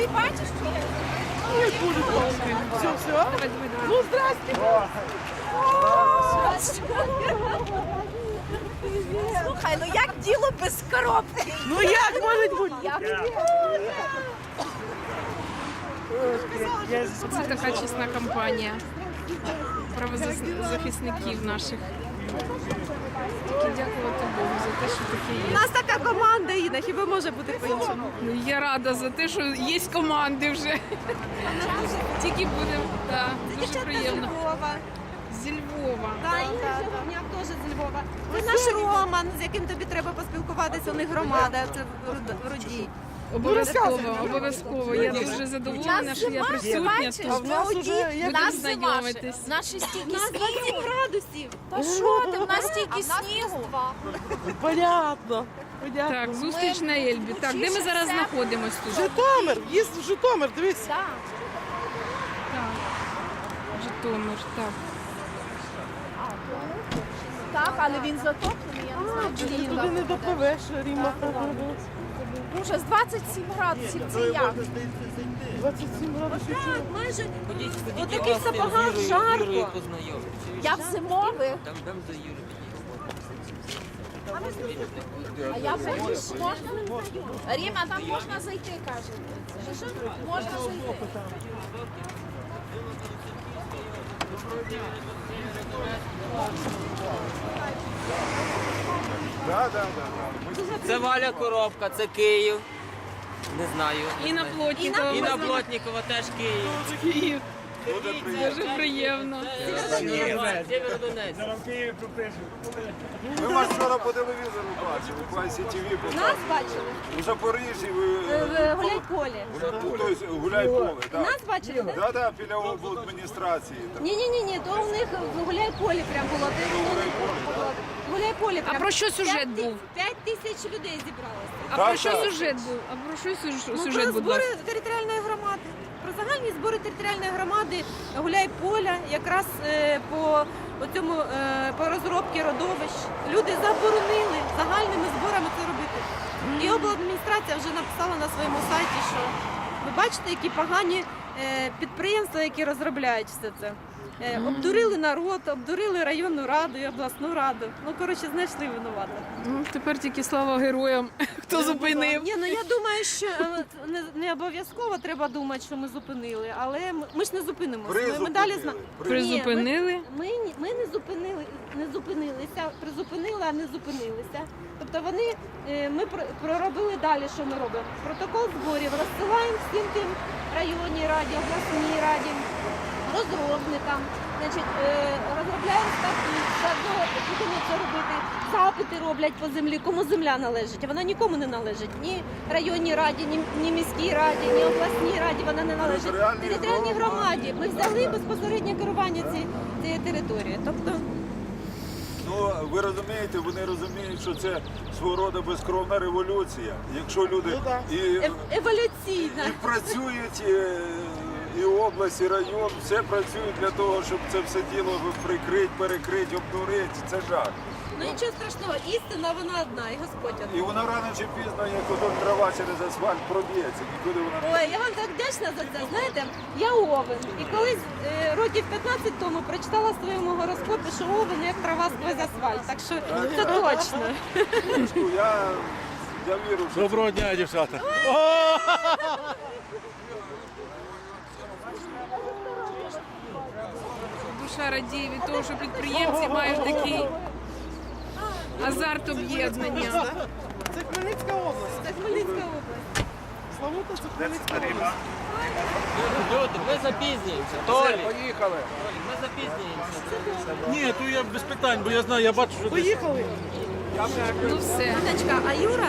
Ти бачиш, що я? Ой, Боже, палки. Все, все. Ну, здрасте. Слухай, ну як діло без коробки? Ну як може бути? Це така чесна компанія правозахисників наших. Тільки дякувати Богу за те, що таке У є. нас така команда, Інна, хіба може бути по-іншому? Ну, я рада за те, що є команди вже. Тільки будемо, так, дуже приємно. Львова. Зі Львова. Та, Інна Жовтняк теж з Львова. Це наш Роман, з яким тобі треба поспілкуватися. У них громада, це в Руд- в. Обов'язково, обов'язково. Я дуже задоволена, що я присутня тут. в Ауді Будемо знайомитись. Наші стільки нас 20 снігу. градусів. Та що ти, в нас стільки снігу. Понятно. Понятно. Так, зустріч на Ельбі. Так, де ми зараз знаходимось тут? Житомир, їзд в Житомир, дивись. Так. Так. Житомир, так. Так, але він затоплений, я не знаю, чи він Туди не допливеш, Ріма. Ужас, 27 градусів, це як? 27 градусів. Так, майже Ходіть, у таких сапогах жарко. Я в зимових, а я прийду. Можна? Ріма, там можна зайти, каже. Що, що? Можна зайти. Це Валя Коробка, це Київ. Не знаю. Інна Плотнікова. Інна Плотнікова теж Київ. Київ. Дуже приємно. Сєвєродонець. Ми вас вчора по телевізору бачили, в класі ТВ Нас бачили У Запоріжжі в гуляй-полі. ну, тобто, так. Нас бачили, так? Да, да, біля обладміністрації. Ні, ні, ні, ні, то у них в гуляй-полі прям було. Гуляй-полі А про що сюжет був? П'ять тисяч людей зібралося. А про що сюжет був? А про що сюж- Ну, про збори територіальної громади. Про загальні збори територіальної громади гуляй-поля, якраз е, по цьому по розробці родовищ. Люди заборонили загальними зборами це робити. І обладміністрація вже написала на своєму сайті, що ви бачите, які погані е, підприємства, які розробляють все це. Е, Обдурили народ, обдурили районну раду і обласну раду. Ну коротше, знайшли винуватих. Ну, тепер тільки слава героям, хто зупинив. Ні, ну я думаю, що е, не, не обов'язково треба думати, що ми зупинили, але ми, ми ж не зупинимося. Ми, ми далі зна... Призупинили. Ні. Ми, ні- ми не зупинили, не зупинилися, призупинили, а не зупинилися. Тобто вони е, ми про- проробили далі, що ми робимо. Протокол зборів розсилаємо всім тим районній раді, обласній раді, розробникам. Значить, е, розробляємо статут, будемо це робити. Запити роблять по землі, кому земля належить. Вона нікому не належить. Ні районній раді, ні, ні міській раді, ні обласній раді вона не належить. Територіальній громаді. Ми взяли безпосереднє керування цієї, цієї території. Тобто Ну, ви розумієте, вони розуміють, що це свого роду безкровна революція. Якщо люди Ну, да. і, ев- еволюційна. і працюють, і, і область, і район, все працюють для того, щоб це все діло прикрити, перекрити, обдурити. Це жах. Ну нічого страшного, істина вона одна, і Господь І вона рано чи пізно, як ото трава через асфальт проб'ється. Нікуди вона Ой, я вам так вдячна за це. Знаєте, я овен. І колись е, років 15 тому прочитала в своєму гороскопі, що овен як трава сквозь асфальт. Так що це точно. Я, я вірю, що Доброго дня, дівчата. Душа радіє від того, що підприємці мають такий азарт об'єднання. Це Хмельницька область. Це Хмельницька область. Славута це Хмельницька область. Люди, ми запізнюємося. Толі, поїхали. Толі, ми запізнюємося. Ні, то я без питань, бо я знаю, я бачу, що Поїхали. Ну все. Анечка, а Юра